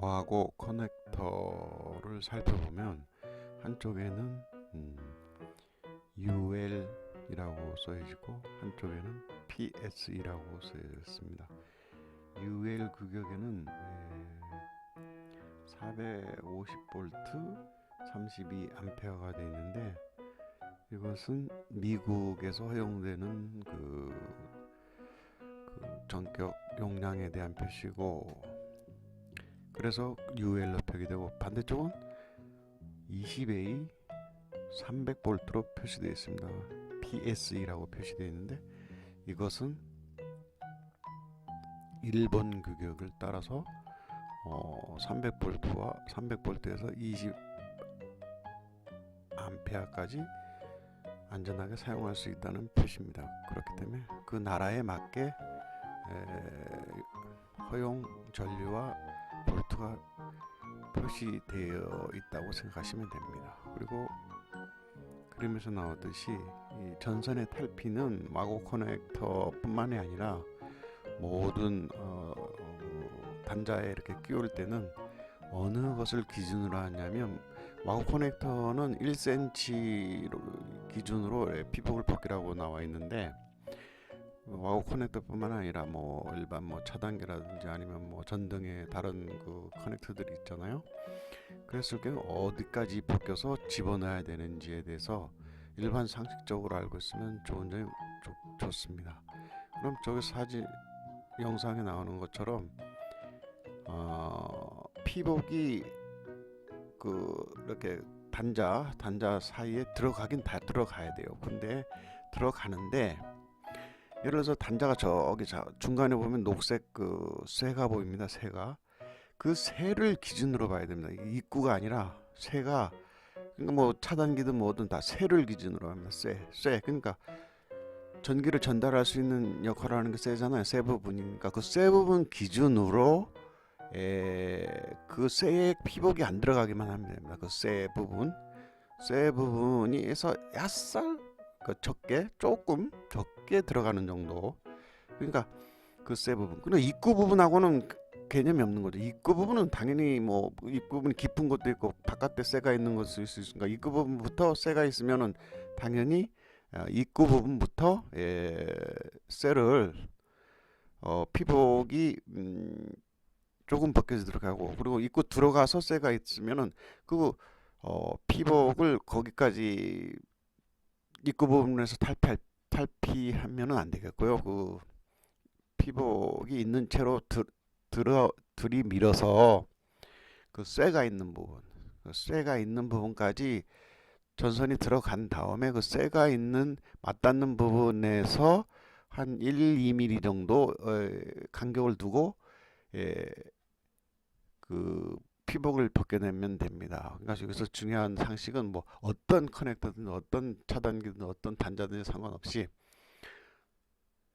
와고 커넥터를 살펴보면 한쪽에는 음, UL이라고 써있고 한쪽에는 PS이라고 써있습니다. UL 규격에는 450V 32A가 되어 있는데 이것은 미국에서 허용되는 그, 그 전격 용량에 대한 표시고 그래서 UL로 표기되고 반대쪽은 20A 300V로 표시되어 있습니다. PSE라고 표시되어 있는데 이것은 1번 규격을 따라서 어, 300V와 300V에서 20 암페어까지 안전하게 사용할 수 있다는 표시입니다. 그렇기 때문에 그 나라에 맞게 에, 허용 전류와 볼트가 표시되어 있다고 생각하시면 됩니다. 그리고 그림에서 나오듯이 이 전선의 탈피는 마고 커넥터뿐만이 아니라 모든 어, 어, 단자에 이렇게 끼울 때는 어느 것을 기준으로 하냐면 마고 커넥터는 1cm 기준으로 피복을 벗기라고 나와 있는데 와우 커넥터뿐만 아니라 뭐 일반 뭐 차단기라든지 아니면 뭐 전등의 다른 그 커넥터들이 있잖아요. 그랬을 경우 어디까지 벗겨서 집어넣어야 되는지에 대해서 일반 상식적으로 알고 있으면 좋은 점이 좋, 좋습니다. 그럼 저기 사진 영상에 나오는 것처럼 어, 피복이 그 이렇게 단자 단자 사이에 들어가긴 다 들어가야 돼요. 근데 들어가는데 예를 들어서 단자가 저기 자 중간에 보면 녹색 그 쇠가 보입니다. 쇠가 그 쇠를 기준으로 봐야 됩니다. 입구가 아니라 쇠가 그러니까 뭐 차단기든 뭐든 다 쇠를 기준으로 합니다. 쇠, 쇠. 그러니까 전기를 전달할 수 있는 역할을 하는 게 쇠잖아요. 쇠 부분이니까 그 쇠 부분 기준으로 에, 그 쇠의 피복이 안 들어가기만 하면 됩니다. 그 쇠 부분, 쇠 부분이에서 얕살 그 적게 조금 적 게 들어가는 정도. 그러니까 그쇠 부분. 그리고 입구 부분하고는 개념이 없는 거죠. 입구 부분은 당연히 뭐 입구 부분이 깊은 것도 있고 바깥에 쇠가 있는 것도 있을 수 있으니까 입구 부분부터 쇠가 있으면은 당연히 어, 입구 부분부터 예, 쇠를 어, 피복이 음, 조금 벗겨져 들어가고 그리고 입구 들어가서 쇠가 있으면은 그 어, 피복을 거기까지 입구 부분에서 탈피 탈피하면은 안 되겠고요. 그 피복이 있는 채로 들, 들어 들이밀어서 그 쇠가 있는 부분, 그 쇠가 있는 부분까지 전선이 들어간 다음에 그 쇠가 있는 맞닿는 부분에서 한 1, 2mm 정도 어, 간격을 두고 예, 그 피복을 벗겨내면 됩니다. 그러니까 여기서 중요한 상식은 뭐 어떤 커넥터든 어떤 차단기든 어떤 단자든 상관없이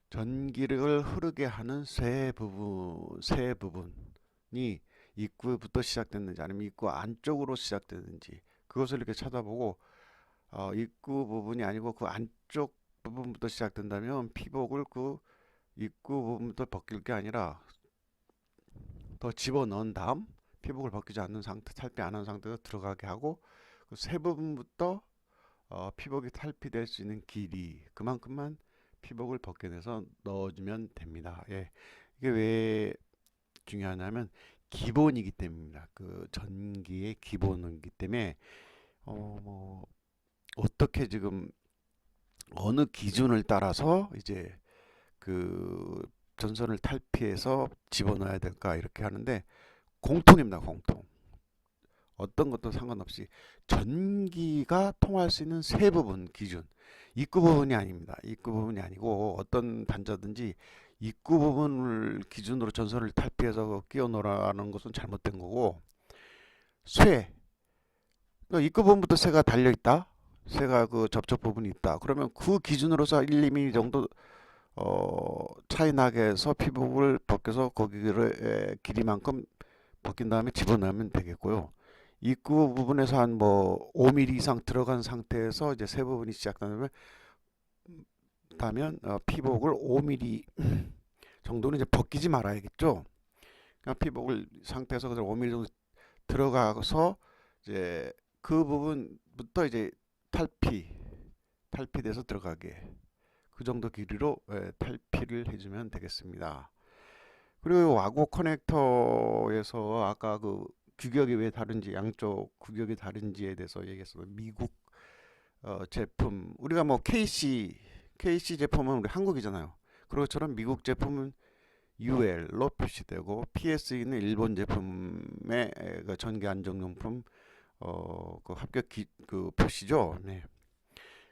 전기를 흐르게 하는 쇠 부분, 쇠 부분이 입구부터 시작됐는지 아니면 입구 안쪽으로 시작됐는지 그것을 이렇게 찾아보고 어, 입구 부분이 아니고 그 안쪽 부분부터 시작된다면 피복을 그 입구 부분부터 벗길 게 아니라 더 집어넣은 다음 피복을 벗기지 않는 상태, 탈피 안 한 상태에서 들어가게 하고 그 세 부분부터 어, 피복이 탈피될 수 있는 길이 그만큼만 피복을 벗겨내서 넣어주면 됩니다. 예, 이게 왜 중요하냐면 기본이기 때문입니다. 그 전기의 기본이기 때문에 어, 뭐 어떻게 지금 어느 기준을 따라서 이제 그 전선을 탈피해서 집어넣어야 될까 이렇게 하는데 공통입니다. 공통. 어떤 것도 상관없이 전기가 통할 수 있는 세 부분 기준. 입구 부분이 아닙니다. 입구 부분이 아니고 어떤 단자든지 입구 부분을 기준으로 전선을 탈피해서 끼워 넣으라는 것은 잘못된 거고 쇠. 그러니까 입구 부분부터 쇠가 달려 있다. 쇠가 그 접촉 부분이 있다. 그러면 그 기준으로서 1, 2mm 정도 어, 차이 나게 해서 피복을 벗겨서 거기를 길이만큼 벗긴 다음에 집어넣으면 되겠고요. 입구 부분에서 한 뭐 5mm 이상 들어간 상태에서 이제 세 부분이 시작되면 다면 어, 피복을 5mm 정도는 이제 벗기지 말아야겠죠. 그냥 피복을 상태에서 그대로 5mm 정도 들어가서 이제 그 부분부터 이제 탈피 탈피돼서 들어가게 그 정도 길이로 예, 탈피를 해주면 되겠습니다. 그리고 와고 커넥터에서 아까 그 규격이 왜 다른지 양쪽 규격이 다른지에 대해서 얘기했어요. 미국 어, 제품 우리가 뭐 KC KC 제품은 우리 한국이잖아요. 그것처럼 미국 제품은 UL로 표시되고 PSE는 일본 제품의 에, 그 전기 안정용품 어, 그 합격 기, 그 표시죠. 네.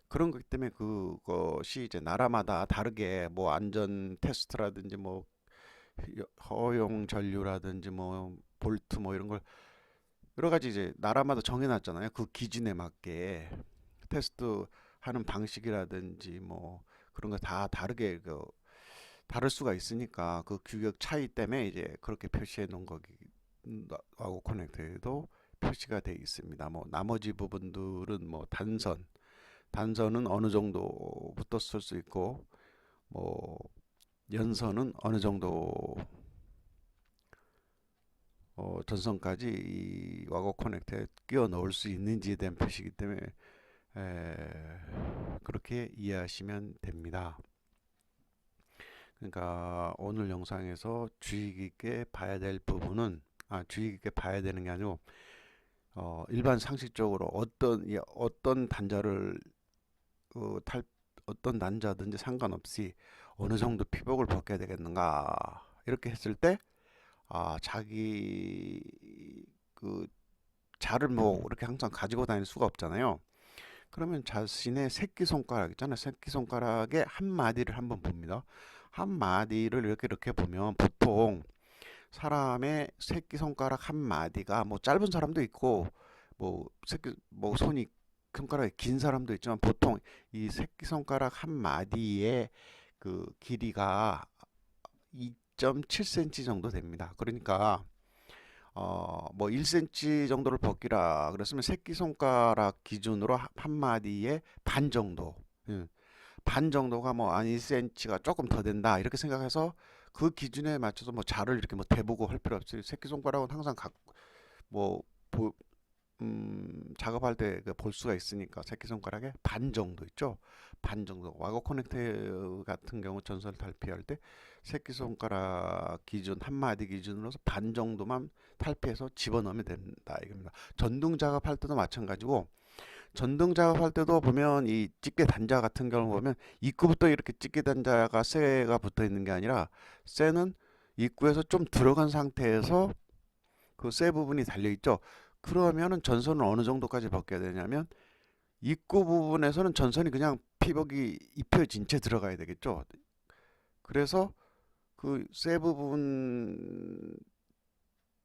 그런 거기 때문에 그것이 이제 나라마다 다르게 뭐 안전 테스트라든지 뭐 허용 전류라든지 뭐 볼트 뭐 이런 걸 여러 가지 이제 나라마다 정해놨잖아요. 그 기준에 맞게 테스트 하는 방식이라든지 뭐 그런 거 다 다르게 그 다를 수가 있으니까 그 규격 차이 때문에 이제 그렇게 표시해 놓은 거기 하고 커넥터에도 표시가 돼 있습니다. 뭐 나머지 부분들은 뭐 단선 단선은 어느 정도부터 쓸 수 있고 뭐 연선은 어느 정도 어, 전선까지 이 와고 커넥터에 끼워 넣을 수 있는지에 대한 표시이기 때문에 에, 그렇게 이해하시면 됩니다. 그러니까 오늘 영상에서 주의 깊게 봐야 될 부분은 아, 주의 깊게 봐야 되는 게 아니고 어, 일반 상식적으로 어떤 이, 어떤 단자를 어, 탈 어떤 단자든지 상관없이 어느 정도 피복을 벗겨야 되겠는가 이렇게 했을 때 아, 자기 그 자를 뭐 이렇게 항상 가지고 다닐 수가 없잖아요. 그러면 자신의 새끼 손가락 있잖아요. 새끼 손가락의 한 마디를 한번 봅니다. 한 마디를 이렇게 이렇게 보면 보통 사람의 새끼 손가락 한 마디가 뭐 짧은 사람도 있고 뭐 새끼 뭐 손이 손가락이 긴 사람도 있지만 보통 이 새끼 손가락 한 마디의 그 길이가 2.7cm 정도 됩니다. 그러니까 어 뭐 1cm 정도를 벗기라 그랬으면 새끼 손가락 기준으로 한 마디에 반 정도 음, 반 정도가 뭐 한 1cm가 조금 더 된다 이렇게 생각해서 그 기준에 맞춰서 뭐 자를 이렇게 뭐 대보고 할 필요 없어요. 새끼 손가락은 항상 각뭐 음, 작업할 때 볼 수가 있으니까 새끼손가락에 반 정도 있죠. 반 정도. 와고 커넥터 같은 경우 전선 탈피할 때 새끼손가락 기준 한 마디 기준으로서 반 정도만 탈피해서 집어넣으면 된다 이겁니다. 전등 작업할 때도 마찬가지고 전등 작업할 때도 보면 이 집게 단자 같은 경우 보면 입구부터 이렇게 집게 단자가 쇠가 붙어 있는 게 아니라 쇠는 입구에서 좀 들어간 상태에서 그 쇠 부분이 달려 있죠. 그러면은 전선을 어느 정도까지 벗겨야 되냐면 입구 부분에서는 전선이 그냥 피복이 입혀진 채 들어가야 되겠죠. 그래서 그 쇠 부분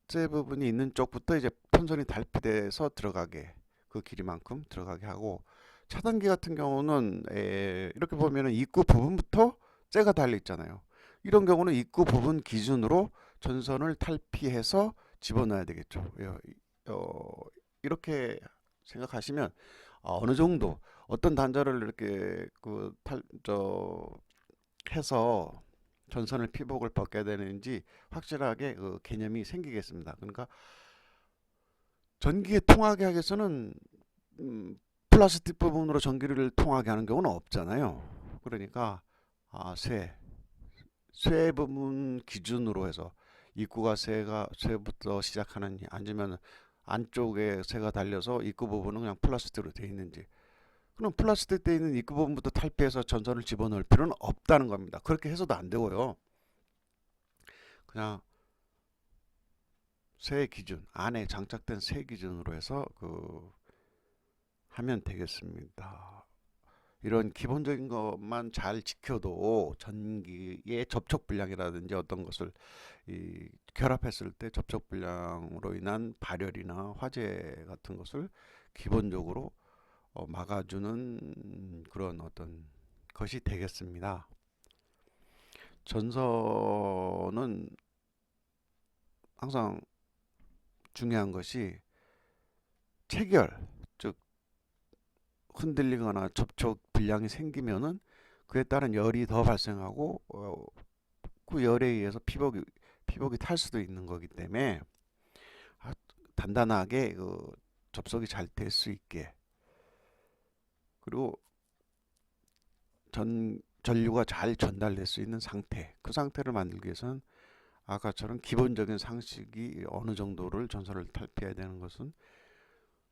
쇠 부분이 있는 쪽부터 이제 편선이 달피돼서 들어가게 그 길이만큼 들어가게 하고 차단기 같은 경우는 에, 이렇게 보면은 입구 부분부터 쇠가 달려 있잖아요. 이런 경우는 입구 부분 기준으로 전선을 탈피해서 집어넣어야 되겠죠. 어, 이렇게 생각하시면 어, 어느 정도 어떤 단자를 이렇게 그 탈 저 해서 전선을 피복을 벗겨야 되는지 확실하게 그 개념이 생기겠습니다. 그러니까 전기에 통하게 하기 위해서는 음, 플라스틱 부분으로 전기를 통하게 하는 경우는 없잖아요. 그러니까 아, 쇠, 쇠 부분 기준으로 해서 입구가 쇠가 쇠부터 시작하는 아니면 안쪽에 새가 달려서 입구 부분은 그냥 플라스틱으로 되어 있는지 그럼 플라스틱 되어 있는 입구 부분부터 탈피해서 전선을 집어넣을 필요는 없다는 겁니다. 그렇게 해서도 안 되고요. 그냥 새 기준 안에 장착된 새 기준으로 해서 그 하면 되겠습니다. 이런 기본적인 것만 잘 지켜도 전기의 접촉 불량이라든지 어떤 것을 이 결합했을 때 접촉 불량으로 인한 발열이나 화재 같은 것을 기본적으로 어, 막아주는 그런 어떤 것이 되겠습니다. 전선은 항상 중요한 것이 체결, 즉 흔들리거나 접촉 불량이 생기면은 그에 따른 열이 더 발생하고 어, 그 열에 의해서 피복이 피복이 탈 수도 있는 거기 때문에 아, 단단하게 그 접속이 잘 될 수 있게. 그리고 전 전류가 잘 전달될 수 있는 상태 그 상태를 만들기 위해서는 아까처럼 기본적인 상식이 어느 정도를 전선을 탈피해야 되는 것은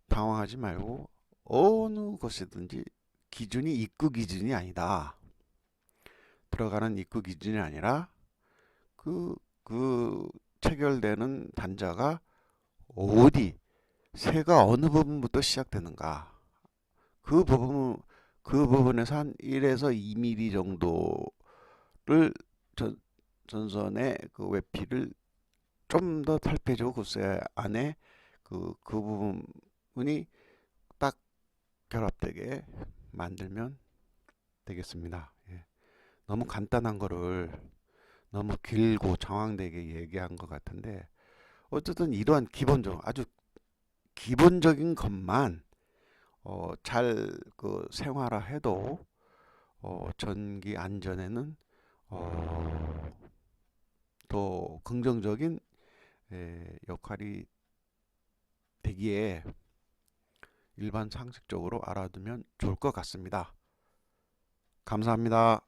당황하지 말고 어느 것이든지 기준이 입구 기준이 아니다. 들어가는 입구 기준이 아니라 그, 그 체결되는 단자가 어디, 새가 어느 부분부터 시작되는가. 그 부분, 그 부분에서 한 1에서 2mm 정도를 전, 전선의 그 외피를 좀 더 탈피해주고 그쇠 안에 그, 그 부분이 딱 결합되게 만들면 되겠습니다. 예. 너무 간단한 거를 너무 길고 장황되게 얘기한 것 같은데 어쨌든 이러한 기본적 아주 기본적인 것만 어, 잘그 생활화 해도 어, 전기 안전에는 어, 더 긍정적인 에, 역할이 되기에 일반 상식적으로 알아두면 좋을 것 같습니다. 감사합니다.